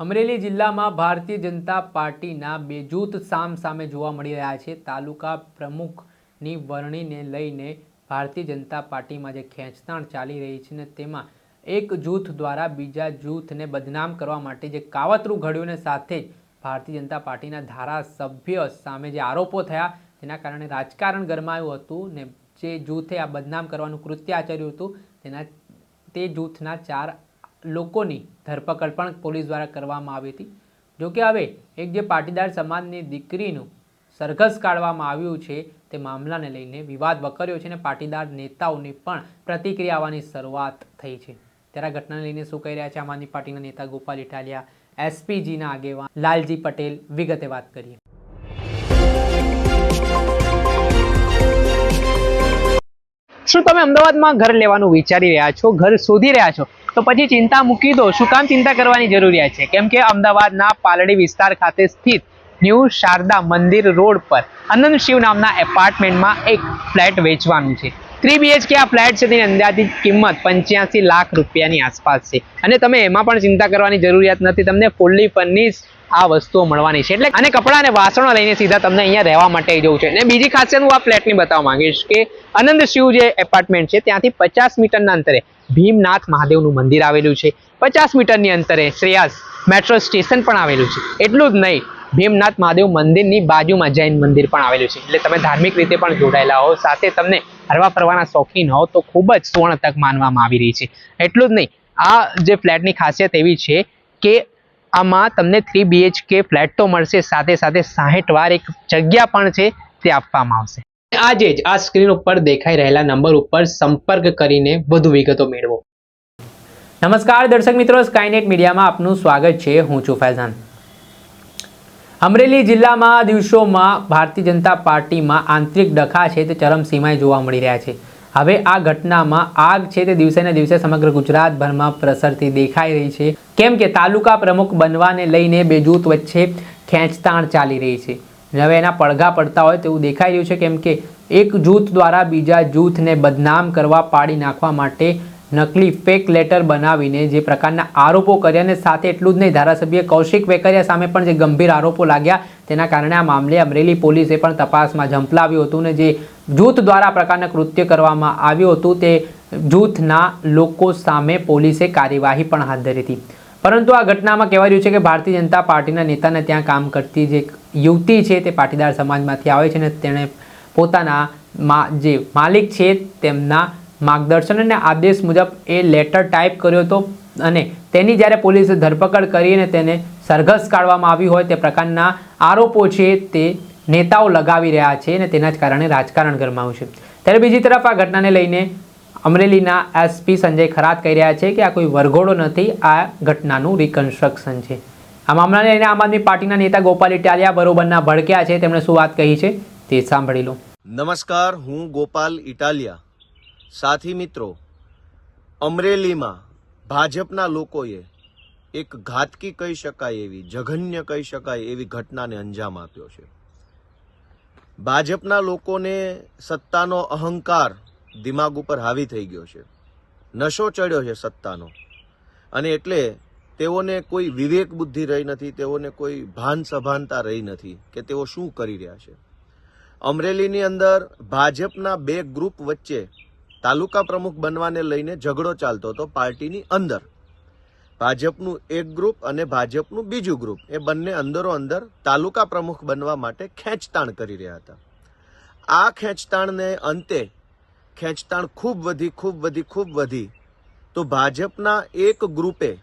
અમરેલી જિલ્લામાં ભારતીય જનતા પાર્ટીના બે જૂથ સામ સામે જોવા મળી રહ્યા છે. તાલુકા પ્રમુખની વરણીને લઈને ભારતીય જનતા પાર્ટીમાં જે ખેંચતાણ ચાલી રહી છે ને તેમાં એક જૂથ દ્વારા બીજા જૂથને બદનામ કરવા માટે જે કાવતરું ઘડ્યું ને સાથે જ ભારતીય જનતા પાર્ટીના ધારાસભ્ય સામે જે આરોપો થયા તેના કારણે રાજકારણ ગરમાયું હતું ને જે જૂથે આ બદનામ કરવાનું કૃત્ય આચર્યું હતું તેના તે જૂથના ચાર લોકોની ધરપકડ પણ પોલીસ દ્વારા કરવામાં આવી હતી. જોકે હવે એક જે પાટીદાર સમાજની દીકરીનું સરઘસ કાઢવામાં આવ્યું છે તે મામલાને લઈને વિવાદ વકર્યો છે અને પાટીદાર નેતાઓની પણ પ્રતિક્રિયા આવવાની શરૂઆત થઈ છે. ત્યારે આ ઘટનાને લઈને શું કહી રહ્યા છે આમ આદમી પાર્ટીના નેતા ગોપાલ ઇટાલિયા, એસપીજીના આગેવાન લાલજી પટેલ વિગતે વાત કરીએ. શું તમે અમદાવાદમાં ઘર લેવાનું વિચારી રહ્યા છો, ઘર શોધી રહ્યા છો? તો પછી ચિંતા મૂકી દો. શું કામ ચિંતા કરવાની જરૂરિયાત છે? કેમ કે અમદાવાદના પાલડી વિસ્તાર ખાતે સ્થિત ન્યૂ શારદા મંદિર રોડ પર અનંત શિવ નામના એપાર્ટમેન્ટમાં એક ફ્લેટ વેચવાનું છે. થ્રી બીએચકે આ ફ્લેટ છે તેની અંદાજિત કિંમત પંચ્યાસી લાખ રૂપિયાની આસપાસ છે. અને તમે એમાં પણ ચિંતા કરવાની જરૂરિયાત નથી. તમને ફૂલ્લી ફર્નિશ આ વસ્તુઓ મળવાની છે. એટલે અને કપડાં અને વાસણો લઈને સીધા તમને અહીંયા રહેવા માટે જવું છે. અને બીજી ખાસિયત હું આ ફ્લેટની બતાવવા માંગીશ કે આનંદ શિવ જે એપાર્ટમેન્ટ છે ત્યાંથી પચાસ મીટરના અંતરે ભીમનાથ મહાદેવનું મંદિર આવેલું છે. પચાસ મીટરની અંતરે શ્રેયાસ મેટ્રો સ્ટેશન પણ આવેલું છે. એટલું જ નહીં, ભીમનાથ મહાદેવ મંદિરની બાજુમાં જૈન મંદિર પણ આવેલું છે. એટલે તમે ધાર્મિક રીતે પણ જોડાયેલા હો. સાથે તમને હરવા ફરવાના શોખીન હો તો ખૂબ જ સુવર્ણ તક માનવામાં આવી રહી છે. એટલું જ નહીં, આ જે ફ્લેટની ખાસિયત એવી છે કે આમાં તમને થ્રી બીએચકે ફ્લેટ તો મળશે. સાથે સાથે સાહીઠ વાર એક જગ્યા પણ છે તે આપવામાં આવશે. આજે જ આ સ્ક્રીન ઉપર દેખાઈ રહેલા નંબર ઉપર સંપર્ક કરીને વધુ વિગતો મેળવો. નમસ્કાર દર્શક મિત્રો સ્કાયનેટ મીડિયામાં આપનું સ્વાગત છે. હું છું ફૈઝાન. અમરેલી જિલ્લામાં દિવસોમાં ભારતીય જનતા પાર્ટીમાં આંતરિક ડખા છે તે ચરમસીમાએ જોવા મળી રહ્યા છે. હવે આ ઘટનામાં આગ છે તે દિવસે ને દિવસે સમગ્ર ગુજરાતભરમાં પ્રસરતી દેખાઈ રહી છે. કેમ કે તાલુકા પ્રમુખ બનવાને લઈને બે જૂથ વચ્ચે ખેંચતાણ ચાલી રહી છે. હવે એના પડઘા પડતા હોય તેવું દેખાઈ રહ્યું છે કેમ કે એક જૂથ દ્વારા બીજા જૂથને બદનામ કરવા પાડી નાખવા માટે નકલી ફેક લેટર બનાવીને જે પ્રકારના આરોપો કર્યા અને સાથે એટલું જ નહીં, ધારાસભ્ય કૌશિક વેકરિયા સામે પણ જે ગંભીર આરોપો લાગ્યા, તેના કારણે આ મામલે અમરેલી પોલીસે પણ તપાસમાં ઝંપલાવ્યું હતું ને જે જૂથ દ્વારા પ્રકારના કૃત્ય કરવામાં આવ્યું હતું, તે જૂથના લોકો સામે પોલીસે કાર્યવાહી પણ હાથ ધરી હતી. પરંતુ આ ઘટનામાં કહેવાય રહ્યું છે કે ભારતીય જનતા પાર્ટીના નેતાને ત્યાં કામ કરતી જે યુવતી છે તે પાટીદાર સમાજમાંથી આવે છે અને તેણે પોતાના જે માલિક છે તેમના માર્ગદર્શન અને આદેશ મુજબ એ લેટર ટાઈપ કર્યો હતો અને તેની જ્યારે પોલીસે ધરપકડ કરી અને તેને સરઘસ કાઢવામાં આવી હોય તે પ્રકારના આરોપો છે તે નેતાઓ લગાવી રહ્યા છે અને તેના જ કારણે રાજકારણ ગરમાયું છે. ત્યારે બીજી તરફ આ ઘટનાને લઈને અમરેલીના એસપી સંજય ખરાત કહી રહ્યા છે કે આ કોઈ વરઘોડો નથી, આ ઘટનાનું રિકન્સ્ટ્રક્શન છે. આ મામલાને લઈને આમ આદમી પાર્ટીના નેતા ગોપાલ ઇટાલિયા બરોબરના ભડક્યા છે. તેમણે શું વાત કહી છે તે સાંભળી લો. નમસ્કાર, હું ગોપાલ ઇટાલિયા. સાથી મિત્રો, અમરેલીમાં ભાજપના લોકોએ એક ઘાતકી કહી શકાય એવી, જઘન્ય કહી શકાય એવી ઘટનાને અંજામ આપ્યો છે. ભાજપના લોકોને સત્તાનો અહંકાર દિમાગ ઉપર હાવી થઈ ગયો છે. નશો ચડ્યો છે સત્તાનો. અને એટલે તેઓને કોઈ વિવેક બુદ્ધિ રહી નથી, તેઓને કોઈ ભાન સભાનતા રહી નથી કે તેઓ શું કરી રહ્યા છે. અમરેલીની અંદર ભાજપના બે ગ્રુપ વચ્ચે તાલુકા પ્રમુખ બનવાને લઈને ઝઘડો ચાલતો હતો પાર્ટીની અંદર. ભાજપનું એક ગ્રુપ અને ભાજપનું બીજું ગ્રુપ એ બંને અંદરો અંદર તાલુકા પ્રમુખ બનવા માટે ખેંચતાણ કરી રહ્યા હતા. આ ખેંચતાણને અંતે ખેંચતાણ ખૂબ વધી ખૂબ વધી ખૂબ વધી. તો ભાજપના એક ગ્રુપે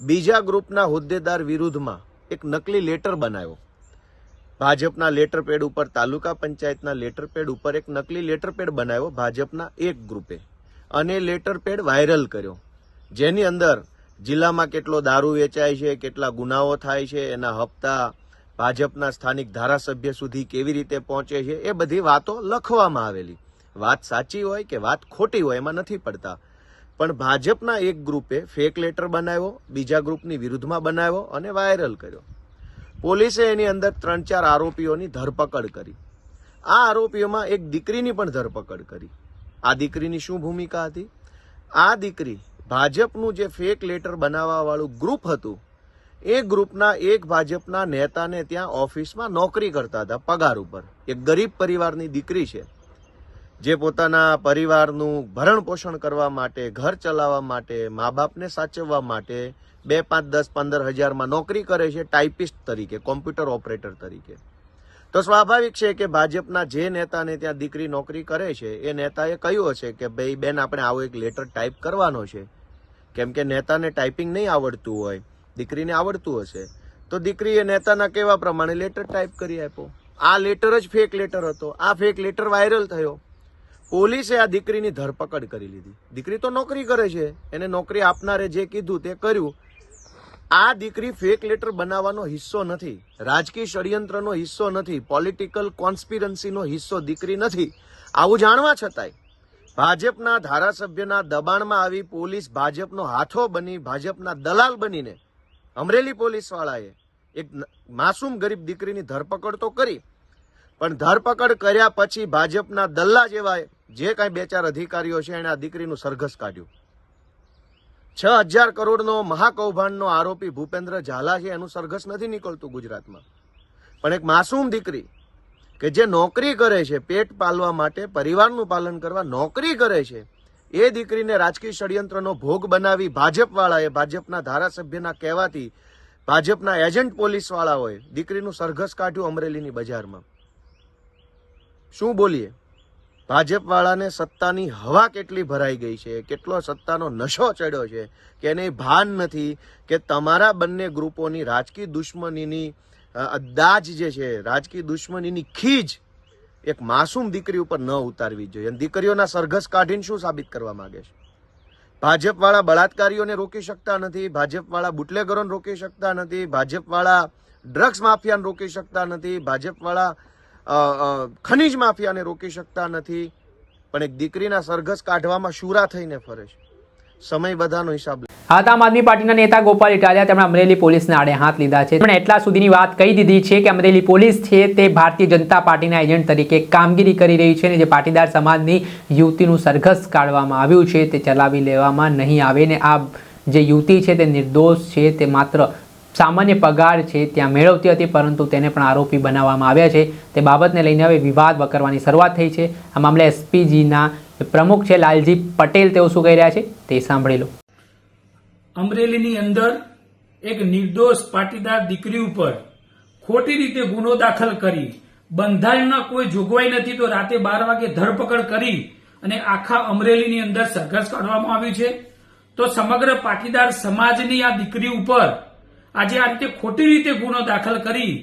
બીજા ગ્રુપના હોદ્દેદાર વિરુદ્ધમાં એક નકલી લેટર બનાવ્યો. ભાજપના લેટર પેડ ઉપર, તાલુકા પંચાયતના લેટર પેડ ઉપર એક નકલી લેટર પેડ બનાવ્યો ભાજપના એક ગ્રુપે. અને લેટર પેડ વાયરલ કર્યો. જેની અંદર જિલ્લામાં કેટલો દારૂ વેચાય છે, કેટલા ગુનાઓ થાય છે, એના હપ્તા ભાજપના સ્થાનિક ધારાસભ્ય સુધી કેવી રીતે પહોંચે છે, એ બધી વાતો લખવામાં આવેલી. વાત સાચી હોય કે વાત ખોટી હોય એમાં નથી પડતા. પણ ભાજપના એક ગ્રુપે ફેક લેટર બનાવ્યો, બીજા ગ્રુપની વિરુદ્ધમાં બનાવ્યો અને વાયરલ કર્યો. પોલીસે એની અંદર ત્રણ ચાર આરોપીઓની ધરપકડ કરી. આ આરોપીઓમાં એક દીકરીની પણ ધરપકડ કરી. આ દીકરીની શું ભૂમિકા હતી? આ દીકરી ભાજપનું જે ફેક લેટર બનાવવાવાળું ગ્રુપ હતું, એ ગ્રુપના એક ભાજપના નેતાને ત્યાં ઓફિસમાં નોકરી કરતા હતા, પગાર ઉપર. એક ગરીબ પરિવારની દીકરી છે. જે પોતાના પરિવારનું ભરણ પોષણ કરવા માટે, ઘર ચલાવવા માટે મા બાપને સાચવવા માટે બે પાંચ દસ પંદર હજારમાં નોકરી કરે છે ટાઈપિસ્ટ તરીકે, કોમ્પ્યુટર ઓપરેટર તરીકે. તો સ્વાભાવિક છે કે ભાજપના જે નેતાને ત્યાં દીકરી નોકરી કરે છે, એ નેતાએ કહ્યું હશે કે, ભાઈ, બેન, આપણે આવો એક લેટર ટાઈપ કરવાનો છે. કેમ કે નેતાને ટાઈપિંગ નહીં આવડતું હોય, દીકરીને આવડતું હશે. તો દીકરીએ નેતાના કહેવા પ્રમાણે લેટર ટાઈપ કરી આપ્યો. આ લેટર જ ફેક લેટર હતો. આ ફેક લેટર વાયરલ થયો. પોલીસે આ દીકરીની ધરપકડ કરી લીધી. દીકરી તો નોકરી કરે છે. એને નોકરી આપનારે જે કીધું તે કર્યું. આ દીકરી ફેક લેટર બનાવવાનો હિસ્સો નથી. રાજકીય ષડયંત્રનો હિસ્સો નથી. પોલિટિકલ કોન્સ્પિરન્સીનો હિસ્સો દીકરી નથી. આવું જાણવા છતાંય ભાજપના ધારાસભ્યના દબાણમાં આવી પોલીસ ભાજપનો હાથો બની, ભાજપના દલાલ બનીને અમરેલી પોલીસવાળાએ એક માસૂમ ગરીબ દીકરીની ધરપકડ તો કરી. પણ ધરપકડ કર્યા પછી ભાજપના દલ્લા જેવા જે કાંઈ બે ચાર અધિકારીઓ છે, એણે આ દીકરીનું સરઘસ કાઢ્યું. છ હજાર કરોડનો મહાકૌભાંડનો આરોપી ભૂપેન્દ્ર ઝાલા છે, એનું સરઘસ નથી નીકળતું ગુજરાતમાં. પણ એક માસૂમ દીકરી કે જે નોકરી કરે છે, પેટ પાલવા માટે, પરિવારનું પાલન કરવા નોકરી કરે છે, એ દીકરીને રાજકીય ષડયંત્રનો ભોગ બનાવી ભાજપવાળાએ, ભાજપના ધારાસભ્યના કહેવાથી ભાજપના એજન્ટ પોલીસવાળાઓએ દીકરીનું સરઘસ કાઢ્યું અમરેલીની બજારમાં. શું બોલીએ? ભાજપવાળાને સત્તાની હવા કેટલી ભરાઈ ગઈ છે, કેટલો સત્તાનો નશો ચડ્યો છે, કે એને ભાન નથી કે તમારા બંને ગ્રુપોની રાજકીય દુશ્મનીની અદાજ જે છે, રાજકીય દુશ્મનીની ખીજ એક માસૂમ દીકરી ઉપર ન ઉતારવી જોઈએ. અને દીકરીઓના સરઘસ કાઢીને શું સાબિત કરવા માંગે છે? ભાજપવાળા બળાત્કારીઓને રોકી શકતા નથી, ભાજપવાળા બુટલેગરોને રોકી શકતા નથી, ભાજપવાળા ડ્રગ્સ માફિયાને રોકી શકતા નથી, ભાજપવાળા ખનીજ માફિયાને રોકી શકતા નથી, પણ એક દીકરીના સરઘસ કાઢવામાં શુરા થઈને ફરે છે સમય બધાનો હિસાબ લે. આમ આદમી પાર્ટીના નેતા ગોપાલ ઇટાલિયા તેમણે અમરેલી પોલીસને આડે હાથ લીધા છે તેમણે એટલા સુધીની વાત કહી દીધી છે કે અમરેલી પોલીસ છે તે ભારતીય જનતા પાર્ટીના એજન્ટ તરીકે કામગીરી કરી રહી છે અને જે પાટીદાર સમાજની યુવતીનું સરઘસ કાઢવામાં આવ્યું છે તે ચલાવી લેવામાં નહીં આવે ને આ જે યુવતી છે તે નિર્દોષ છે તે માત્ર સામાન્ય પગાર છે ત્યાં મેળવતી હતી, પરંતુ તેને પણ આરોપી બનાવવામાં આવ્યા છે. તે બાબતને લઈને હવે વિવાદ વકરવાની શરૂઆત થઈ છે. આ મામલે એસપીજીના પ્રમુખ છે લાલજી પટેલ, તેઓ શું કહી રહ્યા છે તે સાંભળી લો. અમરેલીની અંદર એક નિર્દોષ પાટીદાર દીકરી ઉપર ખોટી રીતે ગુનો દાખલ કરી બંધારણના કોઈ જોગવાઈ નથી તો રાતે બાર વાગે ધરપકડ કરી અને આખા અમરેલીની અંદર સંઘર્ષ કાઢવામાં આવ્યું છે. તો સમગ્ર પાટીદાર સમાજની આ દીકરી ઉપર આજે આ રીતે ખોટી રીતે ગુનો દાખલ કરી,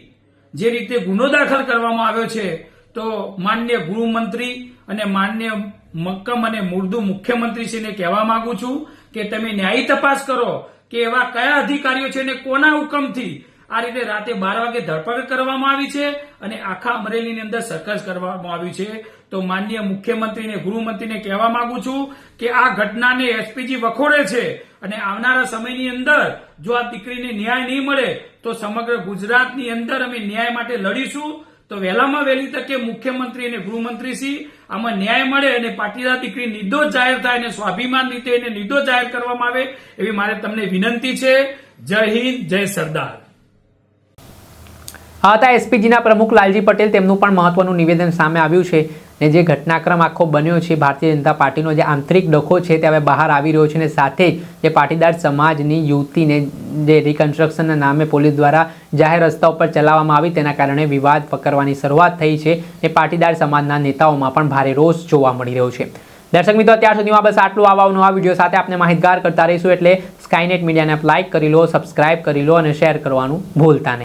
જે રીતે ગુનો દાખલ કરવામાં આવ્યો છે, તો માન્ય ગૃહમંત્રી અને માન્ય મક્કમ અને મુર્દુ મુખ્યમંત્રીશ્રીને કહેવા માંગુ છું કે તમે ન્યાયી તપાસ કરો કે એવા કયા અધિકારીઓ છે અને કોના હુકમથી આ રીતે રાતે બાર વાગે ધરપકડ કરવામાં આવી છે અને આખા અમરેલીની અંદર સરકસ કરવામાં આવ્યું છે. તો માનનીય મુખ્યમંત્રીને, ગૃહમંત્રીને કહેવા માંગુ છું કે આ ઘટનાને એસપીજી વખોડે છે અને આવનારા સમયની અંદર જો આ દીકરીને ન્યાય નહીં મળે, તો સમગ્ર ગુજરાતની અંદર અમે ન્યાય માટે લડીશું. તો વહેલામાં વહેલી તકે મુખ્યમંત્રી અને ગૃહમંત્રીશ્રી આમાં ન્યાય મળે અને પાટીદાર દીકરી નિર્દોષ જાહેર થાય અને સ્વાભિમાન રીતે એને નિર્દોષ જાહેર કરવામાં આવે, એવી મારે તમને વિનંતી છે. જય હિન્દ, જય સરદાર. આ હતા એસપીજીના પ્રમુખ લાલજી પટેલ તેમનું પણ મહત્વનું નિવેદન સામે આવ્યું છે. ને જે ઘટનાક્રમ આખો બન્યો છે, ભારતીય જનતા પાર્ટીનો જે આંતરિક ડખો છે તે હવે બહાર આવી રહ્યો છે અને સાથે જ પાટીદાર સમાજની યુવતીને જે રિકન્સ્ટ્રક્શનના નામે પોલીસ દ્વારા જાહેર રસ્તા ઉપર ચલાવવામાં આવી તેના કારણે વિવાદ પકડવાની શરૂઆત થઈ છે એ પાટીદાર સમાજના નેતાઓમાં પણ ભારે રોષ જોવા મળી રહ્યો છે. દર્શક મિત્રો અત્યાર સુધીમાં બસ આટલું આવા નવા વીડિયો સાથે આપણે માહિતગાર કરતા રહીશું એટલે સ્કાયનેટ મીડિયાને લાઇક કરી લો સબસ્ક્રાઇબ કરી લો અને શેર કરવાનું ભૂલતા નહીં.